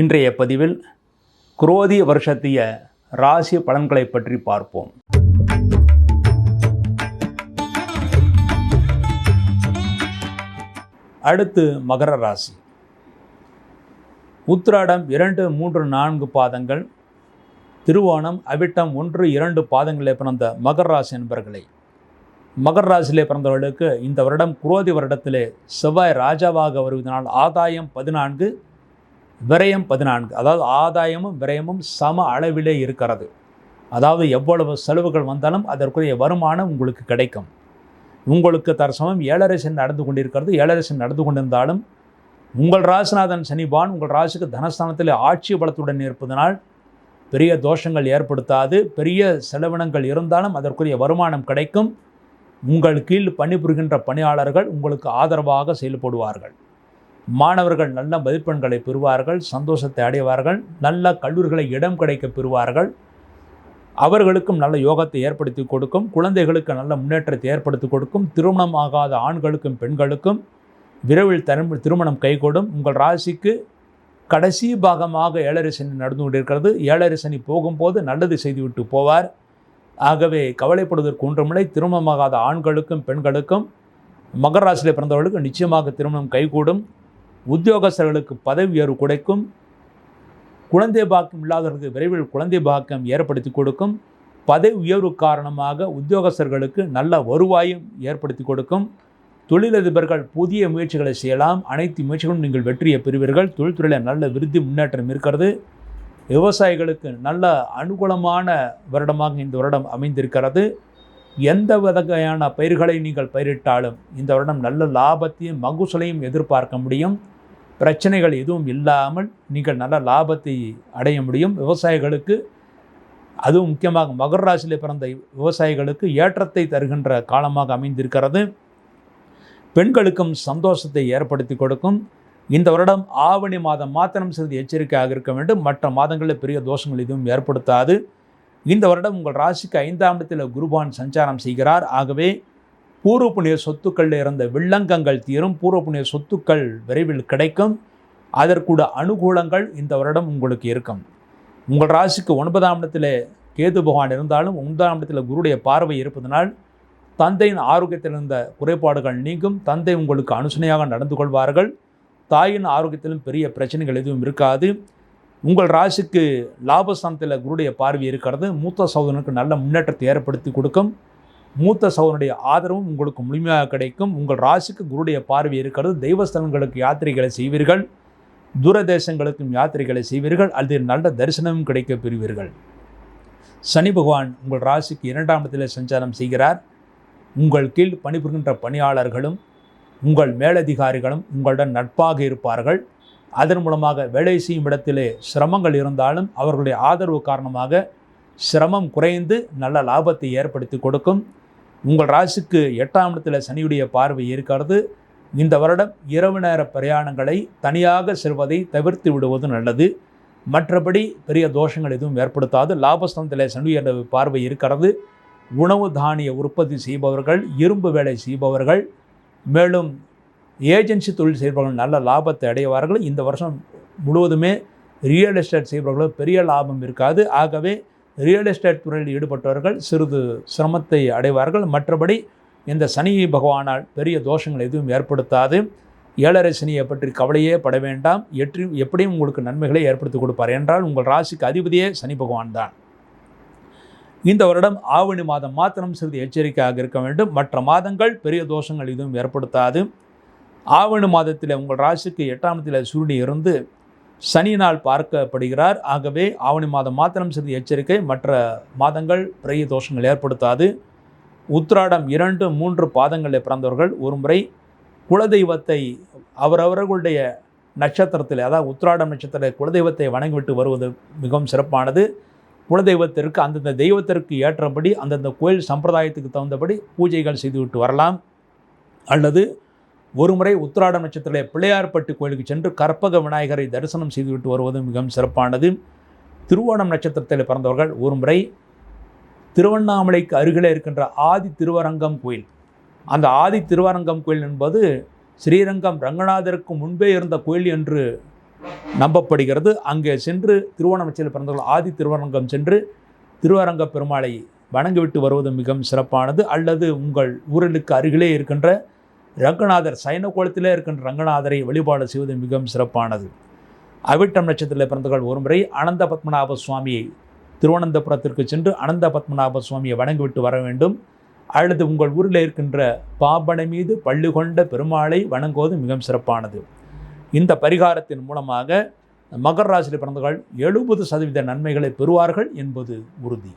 இன்றைய பதிவில் குரோதி வருஷத்திய ராசி பலன்களை பற்றி பார்ப்போம். அடுத்து மகர ராசி. உத்திராடம் இரண்டு மூன்று நான்கு பாதங்கள். திருவோணம் அவிட்டம் ஒன்று இரண்டு பாதங்களில் பிறந்த மகர ராசி என்பர்களை. மகர ராசியிலே பிறந்தவர்களுக்கு இந்த வருடம் குரோதி வருடத்திலே செவ்வாய் ராஜாவாக வருவதனால் ஆதாயம் பதினான்கு விரயம் பதினான்கு. அதாவது ஆதாயமும் விரயமும் சம அளவிலே இருக்கிறது. அதாவது எவ்வளவு செலவுகள் வந்தாலும் அதற்குரிய வருமானம் உங்களுக்கு கிடைக்கும். உங்களுக்கு தற்சமயம் ஏழரை சனி நடந்து கொண்டிருக்கிறது. ஏழரை சனி நடந்து கொண்டிருந்தாலும் உங்கள் ராசிநாதன் சனிபான் உங்கள் ராசிக்கு தனஸ்தானத்தில் ஆட்சி பலத்துடன் இருப்பதனால் பெரிய தோஷங்கள் ஏற்படுத்தாது. பெரிய செலவினங்கள் இருந்தாலும் அதற்குரிய வருமானம் கிடைக்கும். உங்கள் கீழ் பணிபுரிகின்ற பணியாளர்கள் உங்களுக்கு ஆதரவாக செயல்படுவார்கள். மாணவர்கள் நல்ல மதிப்பெண்களை பெறுவார்கள் சந்தோஷத்தை அடைவார்கள் நல்ல கல்லூரிகளை இடம் கிடைக்க பெறுவார்கள். அவர்களுக்கும் நல்ல யோகத்தை ஏற்படுத்தி கொடுக்கும் குழந்தைகளுக்கு நல்ல முன்னேற்றத்தை ஏற்படுத்தி கொடுக்கும் திருமணம் ஆகாத ஆண்களுக்கும் பெண்களுக்கும் விரைவில் தரும் திருமணம் கைகூடும். உங்கள் ராசிக்கு கடைசி பாகமாக ஏழரை சனி நடந்து கொண்டிருக்கிறது. ஏழரை சனி போகும்போது நல்லது செய்துவிட்டு போவார். ஆகவே கவலைப்படுவதற்கு ஒன்றுமில்லை. திருமணமாகாத ஆண்களுக்கும் பெண்களுக்கும் மகராசியில் பிறந்தவர்களுக்கு நிச்சயமாக திருமணம் கைகூடும். உத்தியோகஸ்தர்களுக்கு பதவி உயர்வு கிடைக்கும். குழந்தை பாக்கியம் இல்லாதவர்களுக்கு விரைவில் குழந்தை பாக்கியம் ஏற்படுத்தி கொடுக்கும். பதவி உயர்வு காரணமாக உத்தியோகஸ்தர்களுக்கு நல்ல வருவாயும் ஏற்படுத்தி கொடுக்கும். தொழிலதிபர்கள் புதிய முயற்சிகளை செய்யலாம். அனைத்து முயற்சிகளும் நீங்கள் வெற்றியை பெறுவீர்கள். தொழில்துறையில் நல்ல விருத்தி முன்னேற்றம் இருக்கிறது. விவசாயிகளுக்கு நல்ல அனுகூலமான வருடமாக இந்த வருடம் அமைந்திருக்கிறது. எந்த வகையான பயிர்களை நீங்கள் பயிரிட்டாலும் இந்த வருடம் நல்ல லாபத்தையும் மகுசலையும் எதிர்பார்க்க முடியும். பிரச்சனைகள் எதுவும் இல்லாமல் நீங்கள் நல்ல லாபத்தை அடைய முடியும். விவசாயிகளுக்கு அதுவும் முக்கியமாக மகர் ராசியில் பிறந்த விவசாயிகளுக்கு ஏற்றத்தை தருகின்ற காலமாக அமைந்திருக்கிறது. பெண்களுக்கும் சந்தோஷத்தை ஏற்படுத்தி கொடுக்கும். இந்த வருடம் ஆவணி மாதம் மாத்திரம் சிறிது எச்சரிக்கையாக இருக்க வேண்டும். மற்ற மாதங்களில் பெரிய தோஷங்கள் எதுவும் ஏற்படுத்தாது. இந்த வருடம் உங்கள் ராசிக்கு ஐந்தாம் இடத்தில் குருபான் சஞ்சாரம் செய்கிறார். ஆகவே பூர்வ புண்ணிய சொத்துக்களில் இருந்த வில்லங்கங்கள் தீரும். பூர்வ புண்ணிய சொத்துக்கள் விரைவில் கிடைக்கும். அதற்கூட அனுகூலங்கள் இந்த வருடம் உங்களுக்கு இருக்கும். உங்கள் ராசிக்கு ஒன்பதாம் இடத்தில் கேது பகவான் இருந்தாலும் ஒன்பதாம் இடத்தில் குருடைய பார்வை இருப்பதனால் தந்தையின் ஆரோக்கியத்தில் இருந்த குறைபாடுகள் நீங்கும். தந்தை உங்களுக்கு அனுசனையாக நடந்து கொள்வார்கள். தாயின் ஆரோக்கியத்திலும் பெரிய பிரச்சனைகள் எதுவும் இருக்காது. உங்கள் ராசிக்கு லாபஸ்தானத்தில் குருடைய பார்வை இருக்கிறது. மூத்த சகோதரனுக்கு நல்ல முன்னேற்றத்தை ஏற்படுத்தி கொடுக்கும். மூத்த சகோதரனுடைய ஆதரவும் உங்களுக்கு முழுமையாக கிடைக்கும். உங்கள் ராசிக்கு குருடைய பார்வை இருக்கிறது. தெய்வஸ்தலங்களுக்கு யாத்திரைகளை செய்வீர்கள். தூரதேசங்களுக்கும் யாத்திரைகளை செய்வீர்கள். அதில் நல்ல தரிசனமும் கிடைக்க பெறுவீர்கள். சனி பகவான் உங்கள் ராசிக்கு இரண்டாம் இடத்தில் சஞ்சாரம் செய்கிறார். உங்கள் கீழ் பணிபுரிகின்ற பணியாளர்களும் உங்கள் மேலதிகாரிகளும் உங்களுடன் நட்பாக இருப்பார்கள். அதன் மூலமாக வேலை செய்யும் இடத்திலே சிரமங்கள் இருந்தாலும் அவர்களுடைய ஆதரவு காரணமாக சிரமம் குறைந்து நல்ல லாபத்தை ஏற்படுத்தி கொடுக்கும். உங்கள் ராசிக்கு எட்டாம் இடத்தில் சனியுடைய பார்வை இருக்கிறது. இந்த வருடம் இரவு நேர பிரயாணங்களை தனியாக செல்வதை தவிர்த்து விடுவது நல்லது. மற்றபடி பெரிய தோஷங்கள் எதுவும் ஏற்படுத்தாது. லாபஸ்தானத்தில் சனியுடைய பார்வை இருக்கிறது. உணவு தானிய உற்பத்தி செய்பவர்கள் இரும்பு வேலை செய்பவர்கள் மேலும் ஏஜென்சி தொழில் செய்பவர்கள் நல்ல லாபத்தை அடைவார்கள் இந்த வருஷம் முழுவதுமே ரியல் எஸ்டேட் செய்பவர்களும் பெரிய லாபம் இருக்காது. ஆகவே ரியல் எஸ்டேட் துறையில் ஈடுபட்டவர்கள் சிறிது சிரமத்தை அடைவார்கள். மற்றபடி இந்த சனி பகவானால் பெரிய தோஷங்கள் எதுவும் ஏற்படுத்தாது. ஏழரை சனியை பற்றி கவலையே பட வேண்டாம். எற்றி எப்படியும் உங்களுக்கு நன்மைகளை ஏற்படுத்தி கொடுப்பார். என்றால் உங்கள் ராசிக்கு அதிபதியே சனி பகவான் தான் இந்த வருடம் ஆவணி மாதம் மாத்திரம் சிறிது எச்சரிக்கையாக இருக்க வேண்டும். மற்ற மாதங்கள் பெரிய தோஷங்கள் எதுவும் ஏற்படுத்தாது. ஆவணி மாதத்தில் உங்கள் ராசிக்கு எட்டாம் இடத்தில் சூரியன் இருந்து சனியினால் பார்க்கப்படுகிறார். ஆகவே ஆவணி மாதம் மாத்திரம் சிறிது எச்சரிக்கை. மற்ற மாதங்கள் பெரிய தோஷங்கள் ஏற்படுத்தாது. உத்திராடம் இரண்டு மூன்று பாதங்களில் பிறந்தவர்கள். ஒரு முறை குலதெய்வத்தை அவரவர்களுடைய நட்சத்திரத்தில் அதாவது உத்திராடம் நட்சத்திர குலதெய்வத்தை வணங்கிவிட்டு வருவது மிகவும் சிறப்பானது. குலதெய்வத்திற்கு அந்தந்த தெய்வத்திற்கு ஏற்றபடி அந்தந்த கோயில் சம்பிரதாயத்துக்கு தகுந்தபடி பூஜைகள் செய்துவிட்டு வரலாம். அல்லது ஒருமுறை உத்திராட நட்சத்திரத்திலே பிள்ளையார்பட்டு கோயிலுக்கு சென்று கற்பக விநாயகரை தரிசனம் செய்துவிட்டு வருவது மிகவும் சிறப்பானது. திருவோணம் நட்சத்திரத்தில் பிறந்தவர்கள் ஒருமுறை திருவண்ணாமலைக்கு அருகிலே இருக்கின்ற ஆதி திருவரங்கம் கோயில். அந்த ஆதி திருவரங்கம் கோயில் என்பது ஸ்ரீரங்கம் ரங்கநாதருக்கு முன்பே இருந்த கோயில் என்று நம்பப்படுகிறது. அங்கே சென்று திருவோணமச்சியில் பிறந்தவர்கள் ஆதி திருவரங்கம் சென்று திருவரங்க பெருமாளை வணங்கிவிட்டு வருவது மிகவும் சிறப்பானது. அல்லது உங்கள் ஊரலுக்கு அருகிலே இருக்கின்ற ரங்கநாதர் சைன கோலத்திலே இருக்கின்ற ரங்கநாதரை வழிபாடு செய்வது மிகவும் சிறப்பானது. அவிட்டம் நட்சத்திரத்தில் பிறந்தவர்கள் ஒருமுறை அனந்த பத்மநாப சுவாமியை திருவனந்தபுரத்திற்கு சென்று அனந்த பத்மநாப சுவாமியை வணங்கிவிட்டு வர வேண்டும். அல்லது உங்கள் ஊரில் இருக்கின்ற பாம்பனை மீது பள்ளி கொண்ட பெருமாளை வணங்குவது மிகவும் சிறப்பானது. இந்த பரிகாரத்தின் மூலமாக மகர் ராசியில் பிறந்தவர்கள் எழுபது சதவீத நன்மைகளை பெறுவார்கள் என்பது உறுதி.